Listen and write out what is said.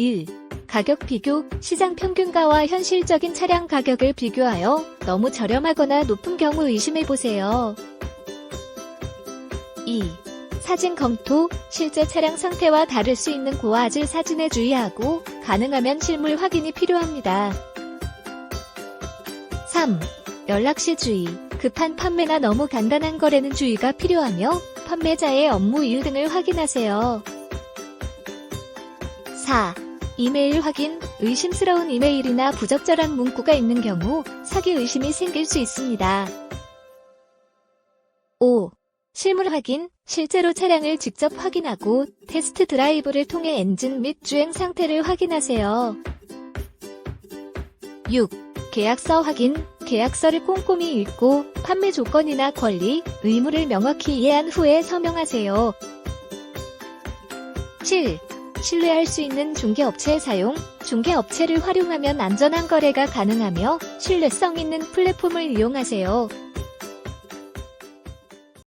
1. 가격 비교, 시장 평균가와 현실적인 차량 가격을 비교하여 너무 저렴하거나 높은 경우 의심해보세요. 2. 사진 검토, 실제 차량 상태와 다를 수 있는 고화질 사진에 주의하고 가능하면 실물 확인이 필요합니다. 3. 연락 시 주의, 급한 판매나 너무 간단한 거래는 주의가 필요하며 판매자의 업무 이유 등을 확인하세요. 4. 이메일 확인, 의심스러운 이메일이나 부적절한 문구가 있는 경우 사기 의심이 생길 수 있습니다. 5. 실물 확인, 실제로 차량을 직접 확인하고 테스트 드라이브를 통해 엔진 및 주행 상태를 확인하세요. 6. 계약서 확인, 계약서를 꼼꼼히 읽고 판매 조건이나 권리, 의무를 명확히 이해한 후에 서명하세요. 7. 신뢰할 수 있는 중개업체 사용, 중개업체를 활용하면 안전한 거래가 가능하며 신뢰성 있는 플랫폼을 이용하세요.